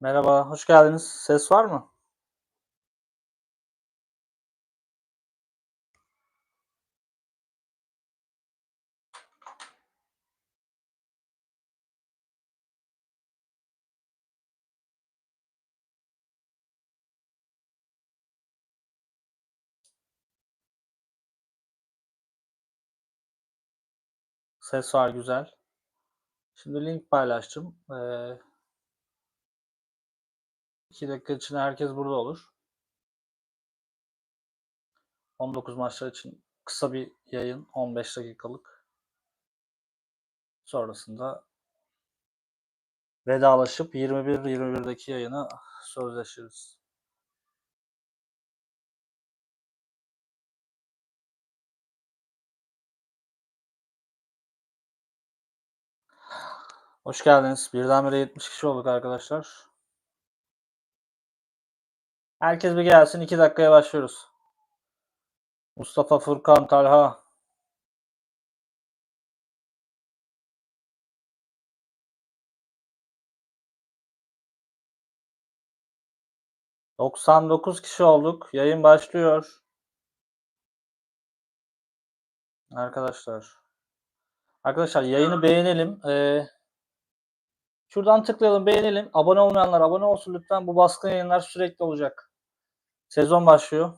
Merhaba, hoş geldiniz. Ses var mı? Ses var, güzel. Şimdi link paylaştım. Ee, iki dakika içinde herkes burada olur. 19 maçlar için kısa bir yayın, 15 dakikalık. Sonrasında vedalaşıp 21-21'deki yayına sözleşiriz. Hoş geldiniz. Birdenbire 70 kişi olduk arkadaşlar. Herkes bir gelsin. 2 dakikaya başlıyoruz. Mustafa Furkan Talha. ...99 kişi olduk. Yayın başlıyor. Arkadaşlar. Arkadaşlar yayını beğenelim. Ee, şuradan tıklayalım, beğenelim. Abone olmayanlar abone olsun lütfen. Bu baskın yayınlar sürekli olacak. Sezon başlıyor.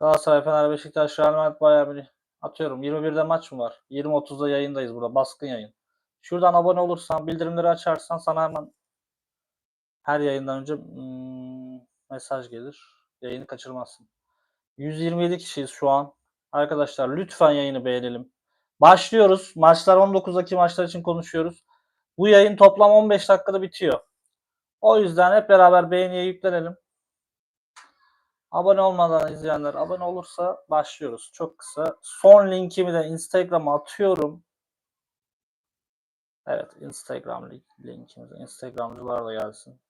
Galatasaray, Fener, Beşiktaş, Real Madrid, Bayern Münih. Atıyorum 21'de maç mı var? 20.30'da yayındayız burada. Baskın yayın. Şuradan abone olursan, bildirimleri açarsan sana hemen her yayından önce hmm, mesaj gelir. Yayını kaçırmazsın. 127 kişiyiz şu an. Arkadaşlar lütfen yayını beğenelim. Başlıyoruz. Maçlar 19'daki maçlar için konuşuyoruz. Bu yayın toplam 15 dakikada bitiyor. O yüzden hep beraber beğeniye yüklenelim. Abone olmadan izleyenler abone olursa başlıyoruz. Çok kısa. Son linkimi de Instagram'a atıyorum. Evet Instagram link, linkimiz. Instagramcılar da gelsin.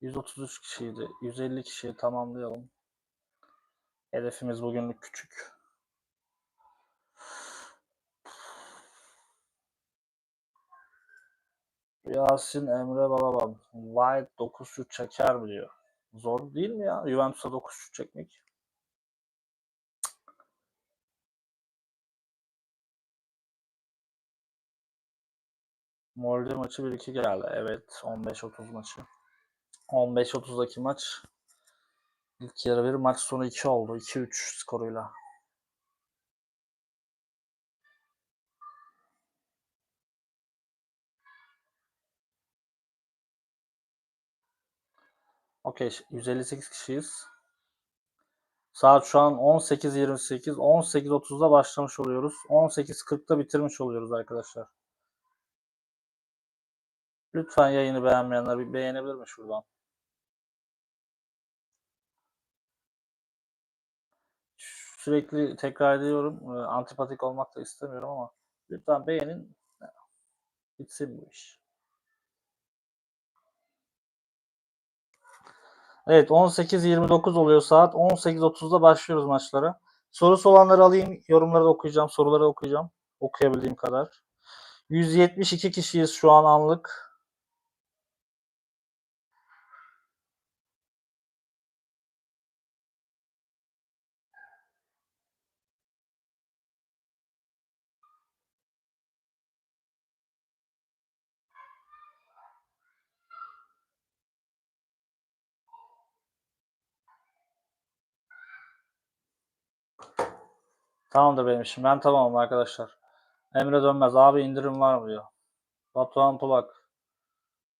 133 kişiydi. 150 kişiyi tamamlayalım. Hedefimiz bugünlük küçük. Yasin Emre Balaban. White 9 şut çeker mi diyor. Zor değil mi ya? Juventus'a 9 şut çekmek. Molde maçı 1-2 geldi. Evet 15-30 maçı. 15-30'daki maç ilk yarı 1 maç sonu 2 oldu. 2-3 skoruyla. Okey 158 kişiyiz. Saat şu an 18.28. 18.30'da başlamış oluyoruz. 18.40'da bitirmiş oluyoruz arkadaşlar. Lütfen yayını beğenmeyenler bir beğenebilir mi şuradan? Sürekli tekrar ediyorum. e, Antipatik olmak da istemiyorum ama lütfen beğenin. Bitsin bu iş. Evet 18.29 oluyor saat. 18.30'da başlıyoruz maçlara. Sorusu olanları alayım. Yorumları da okuyacağım. Soruları okuyacağım. Okuyabildiğim kadar. 172 kişiyiz şu an anlık. Tamamdır benim işim. Ben tamamım arkadaşlar. Emre Dönmez. Abi indirim var mı diyor. Batuhan Polak.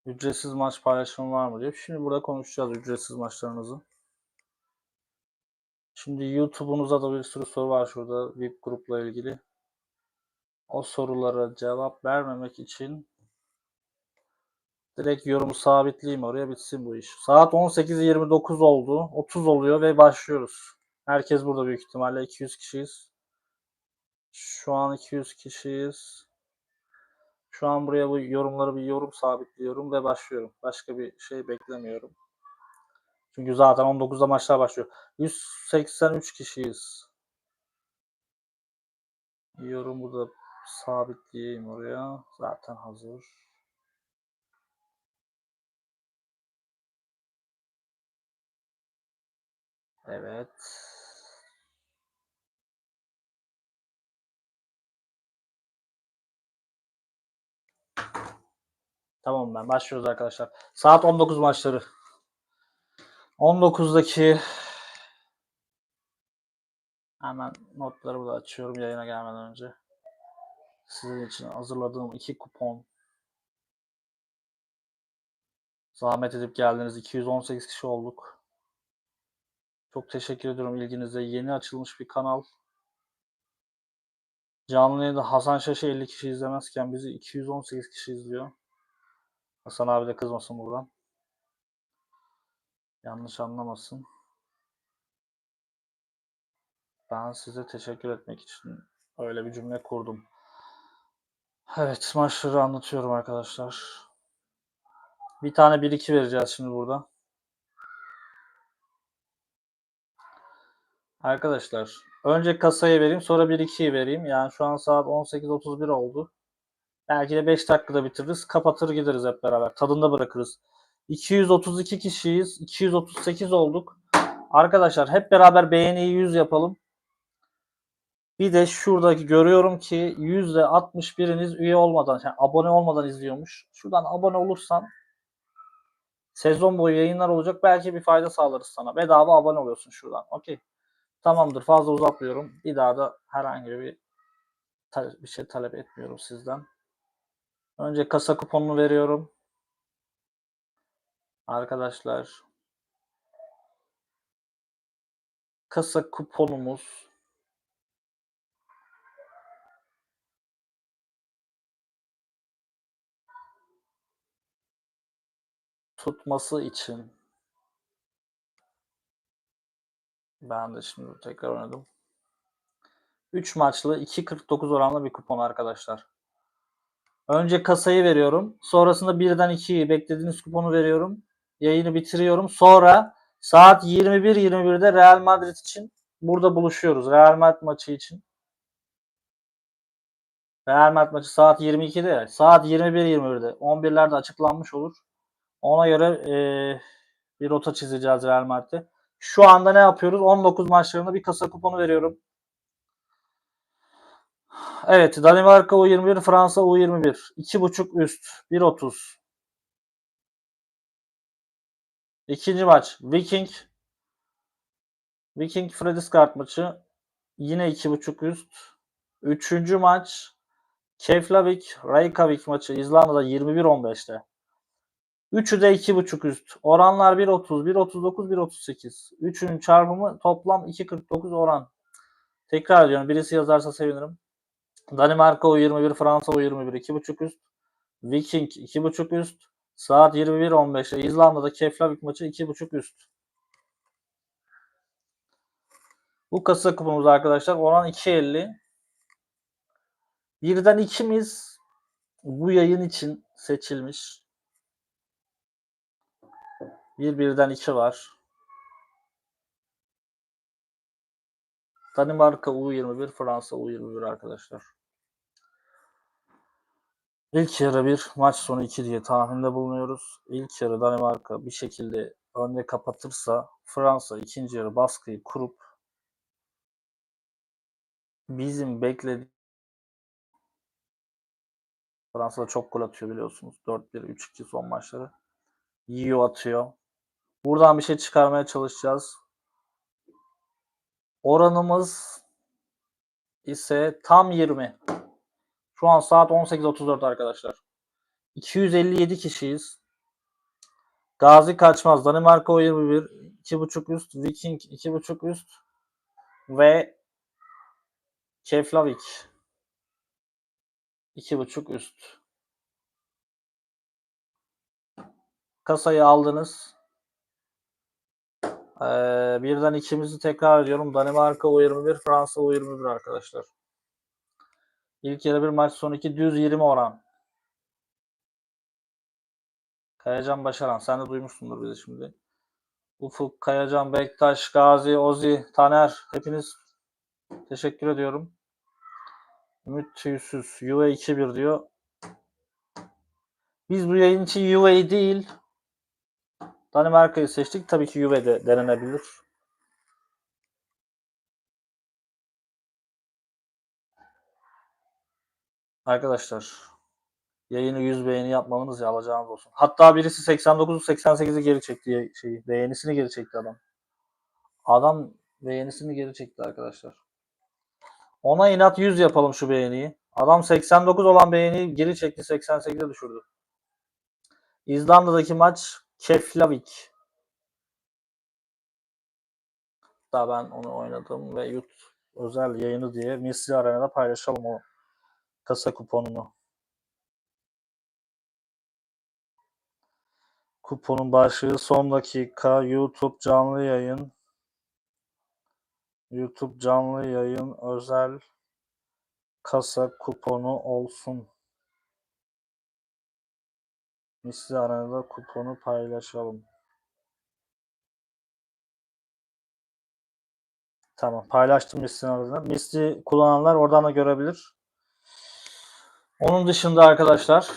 Ücretsiz maç paylaşımı var mı diyor. Şimdi burada konuşacağız ücretsiz maçlarınızı. Şimdi YouTube'unuzda da bir sürü soru var şurada VIP grupla ilgili. O sorulara cevap vermemek için direkt yorumu sabitleyeyim oraya bitsin bu iş. Saat 18.29 oldu. 30 oluyor ve başlıyoruz. Herkes burada büyük ihtimalle 200 kişiyiz. Şu an 200 kişiyiz. Şu an buraya bu yorumları bir yorum sabitliyorum ve başlıyorum. Başka bir şey beklemiyorum. Çünkü zaten 19'da maçlar başlıyor. 183 kişiyiz. Yorumu da sabitleyeyim oraya. Zaten hazır. Evet. Tamam ben başlıyoruz arkadaşlar. Saat 19 maçları. 19'daki hemen notları burada açıyorum yayına gelmeden önce. Sizin için hazırladığım iki kupon. Zahmet edip geldiniz. 218 kişi olduk. Çok teşekkür ediyorum ilginize. Yeni açılmış bir kanal. Canlı yayında Hasan Şaş'ı 50 kişi izlemezken bizi 218 kişi izliyor. Hasan abi de kızmasın buradan. Yanlış anlamasın. Ben size teşekkür etmek için öyle bir cümle kurdum. Evet maçları anlatıyorum arkadaşlar. Bir tane 1-2 vereceğiz şimdi burada. Arkadaşlar önce kasayı vereyim sonra 1-2'yi vereyim. Yani şu an saat 18.31 oldu. Belki de 5 dakikada bitiririz. Kapatır gideriz hep beraber. Tadında bırakırız. 232 kişiyiz. 238 olduk. Arkadaşlar hep beraber beğeniyi 100 yapalım. Bir de şuradaki görüyorum ki %61'iniz üye olmadan, yani abone olmadan izliyormuş. Şuradan abone olursan sezon boyu yayınlar olacak. Belki bir fayda sağlarız sana. Bedava abone oluyorsun şuradan. Okey. Tamamdır. Fazla uzatmıyorum. Bir daha da herhangi bir bir şey talep etmiyorum sizden. Önce kasa kuponunu veriyorum. Arkadaşlar kasa kuponumuz tutması için ben de şimdi tekrar oynadım. 3 maçlı 2.49 oranlı bir kupon arkadaşlar. Önce kasayı veriyorum. Sonrasında birden 2'yi beklediğiniz kuponu veriyorum. Yayını bitiriyorum. Sonra saat 21.21'de Real Madrid için burada buluşuyoruz. Real Madrid maçı için. Real Madrid maçı saat 22'de ya. Saat 21.21'de. 11'lerde açıklanmış olur. Ona göre e, bir rota çizeceğiz Real Madrid'e. Şu anda ne yapıyoruz? 19 maçlarında bir kasa kuponu veriyorum. Evet Danimarka U21, Fransa U21. 2.5 üst. 1.30. İkinci maç Viking. Viking Frediskart maçı. Yine 2.5 üst. Üçüncü maç Keflavik Reykjavik maçı İzlanda'da 21-15'te. Üçü de 2.5 üst. Oranlar 1.30, 1.39, 1.38. Üçünün çarpımı toplam 2.49 oran. Tekrar ediyorum. Birisi yazarsa sevinirim. Danimarka U21, Fransa U21 2.5 üst. Viking 2.5 üst. Saat 21.15'te İzlanda'da Keflavik maçı 2.5 üst. Bu kasa kupamız arkadaşlar oran 2.50. Birden ikimiz bu yayın için seçilmiş. Bir birden iki var. Danimarka U21, Fransa U21 arkadaşlar. İlk yarı bir, maç sonu 2 diye tahminde bulunuyoruz. İlk yarı Danimarka bir şekilde önde kapatırsa Fransa ikinci yarı baskıyı kurup bizim beklediğimiz Fransa da çok gol atıyor biliyorsunuz. 4-1, 3-2 son maçları. Yiyor atıyor. Buradan bir şey çıkarmaya çalışacağız. Oranımız ise tam 20. Şu an saat 18.34 arkadaşlar. 257 kişiyiz. Gazi Kaçmaz, Danimarka O21, 2.5 üst, Viking 2.5 üst ve Keflavik 2.5 üst. Kasayı aldınız. Ee, birden ikimizi tekrar ediyorum. Danimarka U21, Fransa U21 arkadaşlar. İlk yarı bir maç son iki düz 20 oran. Kayacan Başaran. Sen de duymuşsundur bizi şimdi. Ufuk, Kayacan, Bektaş, Gazi, Ozi, Taner. Hepiniz teşekkür ediyorum. Ümit Tüysüz. UA 2-1 diyor. Biz bu yayın için UA değil Danimarka'yı seçtik. Tabii ki UA de denenebilir. Arkadaşlar yayını 100 beğeni yapmamanız ya alacağınız olsun. Hatta birisi 89'u 88'i geri çekti şeyi. Beğenisini geri çekti adam. Adam beğenisini geri çekti arkadaşlar. Ona inat 100 yapalım şu beğeniyi. Adam 89 olan beğeniyi geri çekti 88'e düşürdü. İzlanda'daki maç Keflavik. Hatta ben onu oynadım ve YouTube özel yayını diye Misli Arena'da paylaşalım o kasa kuponunu. Kuponun başlığı son dakika YouTube canlı yayın. YouTube canlı yayın özel kasa kuponu olsun. Misli Arena'da kuponu paylaşalım. Tamam paylaştım Misli Arena'da. Misli kullananlar oradan da görebilir. Onun dışında arkadaşlar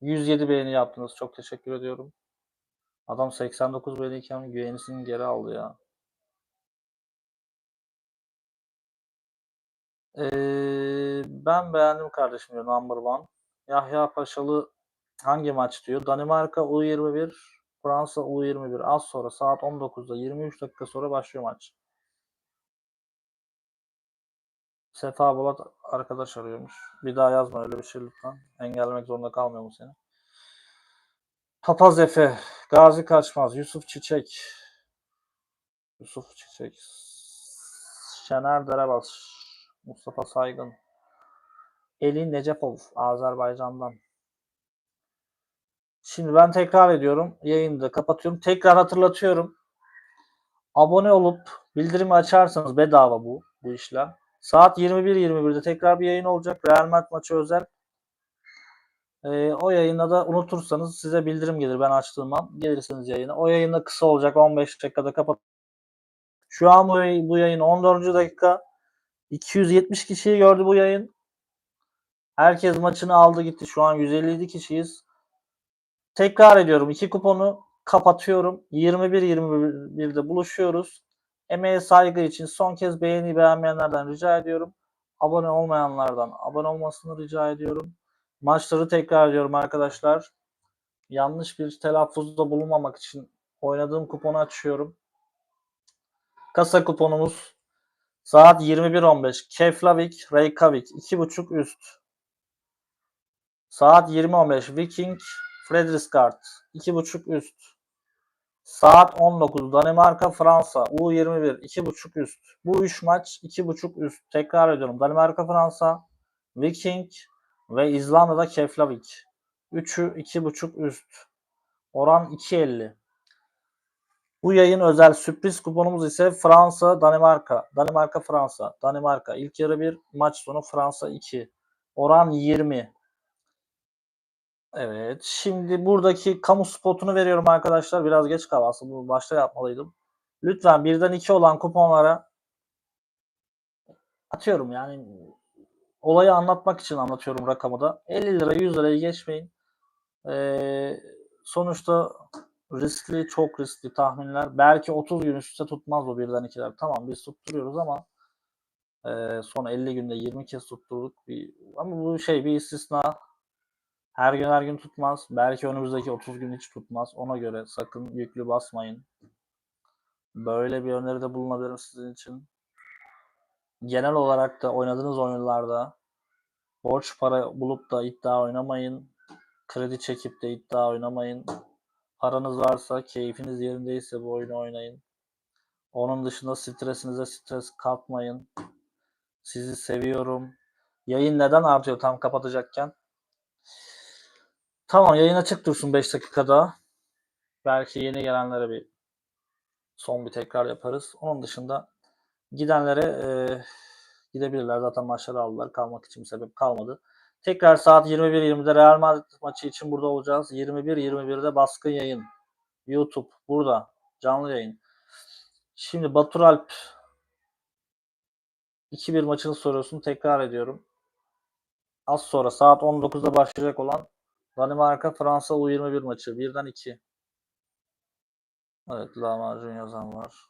107 beğeni yaptınız. Çok teşekkür ediyorum. Adam 89 beğeniyken güvenisini geri aldı ya. Ee, ben beğendim kardeşim diyor number one. Yahya Paşalı hangi maç diyor? Danimarka U21, Fransa U21. Az sonra saat 19'da 23 dakika sonra başlıyor maç. Sefa Bolat arkadaş arıyormuş. Bir daha yazma öyle bir şey lütfen. Engellemek zorunda kalmıyor mu seni? Papaz Efe, Gazi Kaçmaz, Yusuf Çiçek, Yusuf Çiçek, Şener Derebas, Mustafa Saygın, Elin Necepov, Azerbaycan'dan. Şimdi ben tekrar ediyorum. Yayını da kapatıyorum. Tekrar hatırlatıyorum. Abone olup bildirimi açarsanız bedava bu bu işlem. Saat 21.21'de tekrar bir yayın olacak. Real Madrid maçı özel. Ee, o yayında da unutursanız size bildirim gelir ben açtığım an. Gelirsiniz yayına. O yayında kısa olacak. 15 dakikada kapat. Şu an bu, bu yayın 14. dakika. 270 kişiyi gördü bu yayın. Herkes maçını aldı gitti. Şu an 157 kişiyiz. Tekrar ediyorum. iki kuponu kapatıyorum. 21-21'de buluşuyoruz. Emeğe saygı için son kez beğeni beğenmeyenlerden rica ediyorum. Abone olmayanlardan abone olmasını rica ediyorum. Maçları tekrar ediyorum arkadaşlar. Yanlış bir telaffuzda bulunmamak için oynadığım kuponu açıyorum. Kasa kuponumuz saat 21.15 Keflavik Reykjavik 2.5 üst. Saat 20.15 Viking Frederiksgard 2.5 üst. Saat 19 Danimarka Fransa U21 2.5 üst. Bu 3 maç 2.5 üst. Tekrar ediyorum. Danimarka Fransa, Viking ve İzlanda'da Keflavik. 3'ü 2.5 üst. Oran 2.50. Bu yayın özel sürpriz kuponumuz ise Fransa Danimarka. Danimarka Fransa. Danimarka ilk yarı 1, maç sonu Fransa 2. Oran 20. Evet. Şimdi buradaki kamu spotunu veriyorum arkadaşlar. Biraz geç kaldı aslında. Bu başta yapmalıydım. Lütfen birden 2 olan kuponlara atıyorum yani olayı anlatmak için anlatıyorum rakamı da. 50 lira 100 lirayı geçmeyin. Ee, sonuçta riskli, çok riskli tahminler. Belki 30 gün üst üste tutmaz o birden ikiler. Tamam biz tutturuyoruz ama e, son 50 günde 20 kez tutturduk. Bir, ama bu şey bir istisna. Her gün her gün tutmaz. Belki önümüzdeki 30 gün hiç tutmaz. Ona göre sakın yüklü basmayın. Böyle bir öneride bulunabilirim sizin için. Genel olarak da oynadığınız oyunlarda borç para bulup da iddia oynamayın. Kredi çekip de iddia oynamayın. Paranız varsa, keyfiniz yerindeyse bu oyunu oynayın. Onun dışında stresinize stres katmayın. Sizi seviyorum. Yayın neden artıyor tam kapatacakken? Tamam yayın açık dursun 5 dakikada. Belki yeni gelenlere bir son bir tekrar yaparız. Onun dışında gidenlere e, gidebilirler. Zaten maçları aldılar. Kalmak için bir sebep kalmadı. Tekrar saat 21.20'de Real Madrid maçı için burada olacağız. 21.21'de baskın yayın. YouTube burada. Canlı yayın. Şimdi Batur Alp 2-1 maçını soruyorsun. Tekrar ediyorum. Az sonra saat 19'da başlayacak olan Danimarka Fransa U21 maçı. 1'den 2. Evet lahmacun yazan var.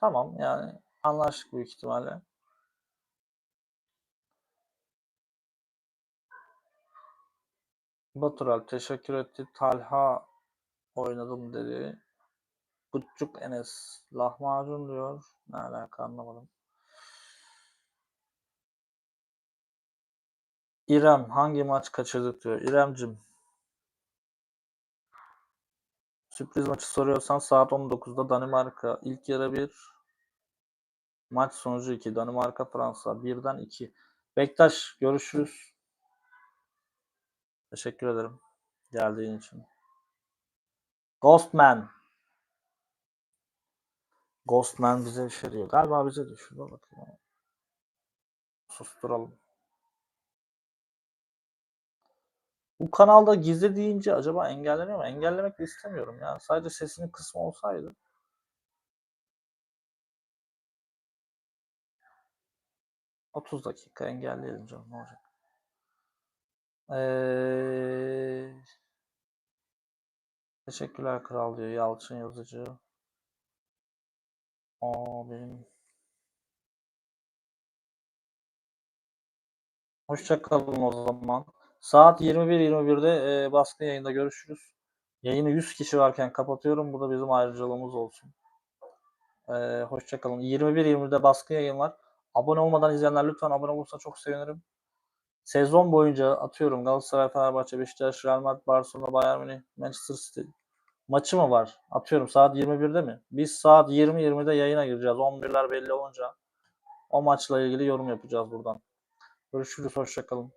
Tamam yani anlaştık büyük ihtimalle. Batural teşekkür etti. Talha oynadım dedi. Kutçuk Enes lahmacun diyor. Ne alaka anlamadım. İrem hangi maç kaçırdık diyor. İremcim sürpriz maçı soruyorsan saat 19'da Danimarka ilk yarı 1 maç sonucu 2 Danimarka Fransa 1'den 2 Bektaş görüşürüz. Teşekkür ederim geldiğin için. Ghostman Ghostman bize şey diyor. Galiba bize. Şurada bakayım. Susturalım. Bu kanalda gizli deyince acaba engelleniyor mu? Engellemek de istemiyorum ya. Sadece sesinin kısmı olsaydı. Otuz dakika engelleyelim canım. Ne olacak? Ee, teşekkürler kral diyor Yalçın yazıcı. Aa benim. Hoşçakalın o zaman. Saat 21.21'de e, baskın yayında görüşürüz. Yayını 100 kişi varken kapatıyorum. Bu da bizim ayrıcalığımız olsun. E, hoşçakalın. 21.20'de baskın yayın var. Abone olmadan izleyenler lütfen abone olursa çok sevinirim. Sezon boyunca atıyorum Galatasaray, Fenerbahçe, Beşiktaş, Real Madrid, Barcelona, Bayern Münih, Manchester City maçı mı var? Atıyorum saat 21'de mi? Biz saat 20.20'de yayına gireceğiz. 11'ler belli olunca o maçla ilgili yorum yapacağız buradan. Görüşürüz. Hoşçakalın.